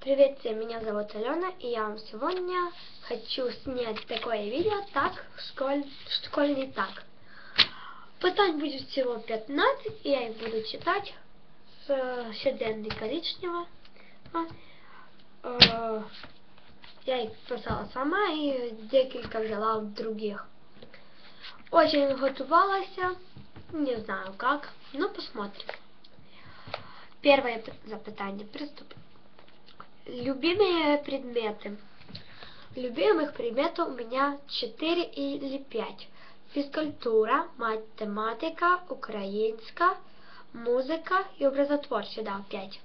Привет всем, меня зовут Алена, и я вам сегодня хочу снять такое видео так, школь... школьный так. Пытань будет всего 15, и я их буду читать с щоденной коричневого. Э, я их писала сама и декілька взяла у других. Очень готовалась, не знаю как, но посмотрим. Первое запытание. Приступим. Любимые предметы. Любимых предметов у меня 4 или 5. Физкультура, математика, украинская, музыка и образотворче, да, 5.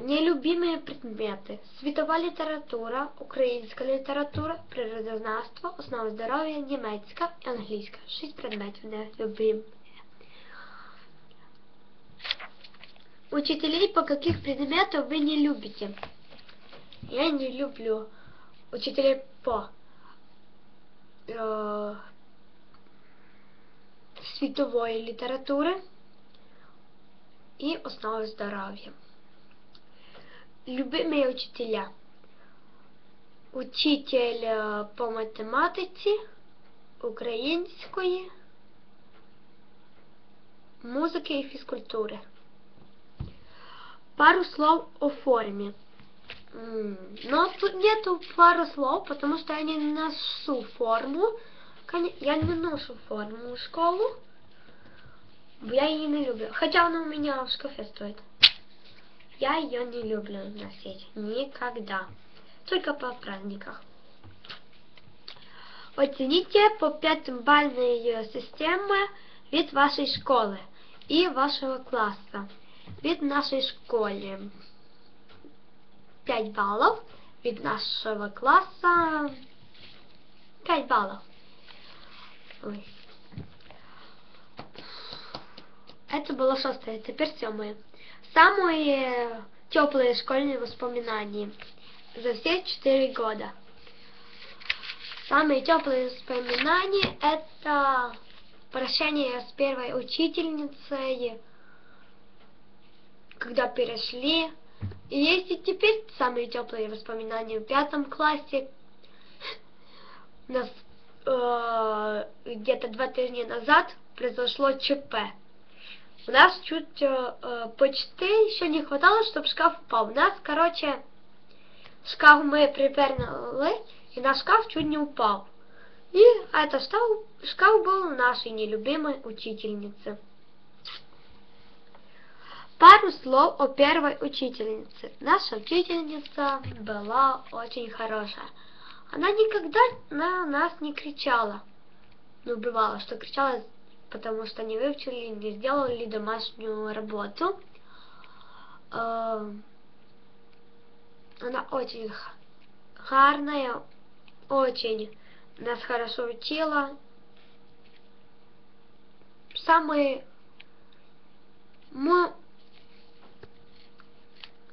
Нелюбимые предметы. Світова література, українська література, природознавство, основа здоров'я, німецька і англійська. Шість предметів не Учителей по каких предметов вы не любите? Я не люблю учителей по э, світової літератури і основи здоров'я. Любимые учителя. Учитель э, по математиці, української, музики і фізкультури. Пару слов о форме. Но тут нету пару слов, потому что я не ношу форму. Я не ношу форму в школу. Я ее не люблю. Хотя она у меня в шкафе стоит. Я ее не люблю носить. Никогда. Только по праздниках. Оцените по пятибалльной системе вид вашей школы и вашего класса. Від нашей школы 5 баллов. Від нашего класса 5 баллов. Ой. Это было шестое, теперь седьмое. Самые теплые школьные воспоминания за все четыре года. Самые теплые воспоминания это прощание с первой учительницей, когда перешли. И есть и теперь самые теплые воспоминания в пятом классе. У нас э, где-то два тижня назад произошло ЧП. У нас чуть э, почти еще не хватало, чтобы шкаф упал. У нас, короче, шкаф мы припернули, и наш шкаф чуть не упал. И этот шкаф, шкаф был нашей нелюбимой учительницы. Пару слов о первой учительнице. Наша учительница была очень хорошая. Она никогда на нас не кричала. Ну, бывало, что кричала, потому что не выучили, не сделали домашнюю работу. Она очень гарная, очень нас хорошо учила. Самые мы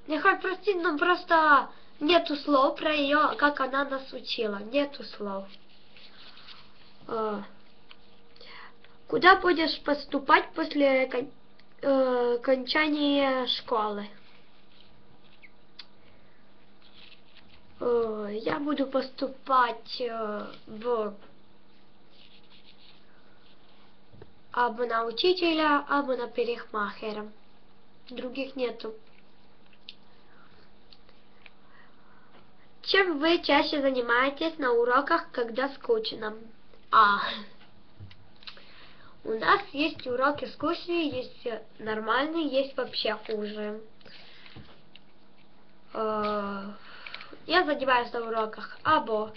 Нехай простит, но просто нету слов про ее, как она нас учила. Нету слов. Э, куда будешь поступать после кон э, окончания школы? Э, я буду поступать в або на учителя, або на перехмахера. Других нету. Чем вы чаще занимаетесь на уроках, когда скучно? А, у нас есть уроки скучные, есть нормальные, есть вообще хуже. Я занимаюсь на уроках або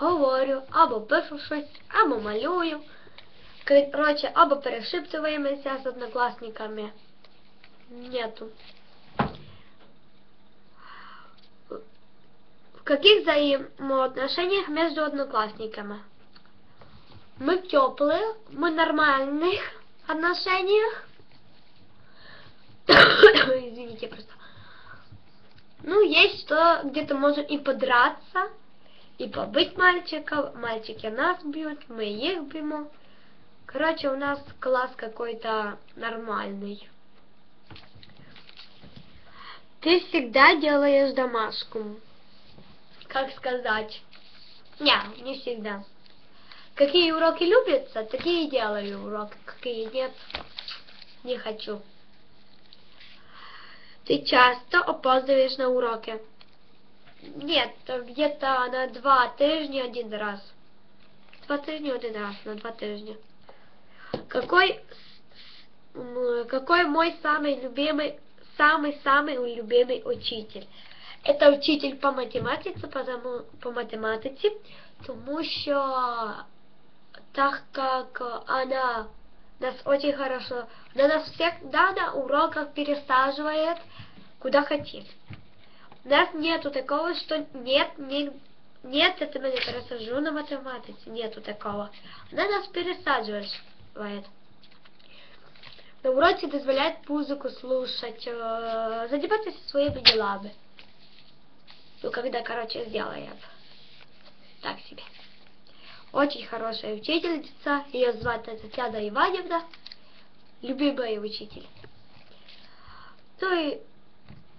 говорю, або пишу щось, або малюю. Короче, або перешептываемся с одноклассниками. Нету. Каких взаимоотношениях между одноклассниками? Мы теплые, мы нормальных отношениях. Извините просто. Ну, есть что где-то можно и подраться, и побыть мальчиков. Мальчики нас бьют, мы их бьем. Короче, у нас класс какой-то нормальный. Ты всегда делаешь домашку. Как сказать? Не, не всегда. Какие уроки любятся, такие делаю уроки. Какие нет, не хочу. Ты часто опаздываешь на уроки? Нет, где-то на два тижні один раз. Два тижні один раз, на два тижня. Какой, какой мой самый любимый, самый-самый любимый учитель? Это учитель по математике, потому, по математике, тому що так как она нас очень хорошо, она нас всегда на уроках пересаживает куда хотим. У нас нету такого, что нет, не, нет, это меня пересажу на математике, нету такого. Она нас пересаживает. На уроке дозволяет музыку слушать, э, заниматься своими делами. Ну, когда, короче, сделаем. Так себе. Очень хорошая учительница. Ее звать Татьяна Ивановна. Любимая учитель. Ну и,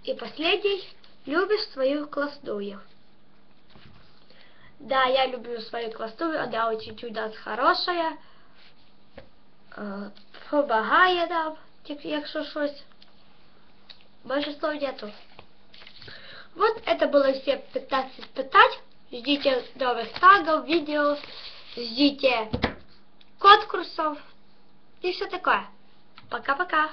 и последний. Любишь свою классную? Да, я люблю свою классную. Она очень у нас хорошая. Помагає нам, якщо щось. Больше слов нету. Было все 15 питать. Ждите новых тагов, видео, ждите конкурсов и все такое. Пока-пока.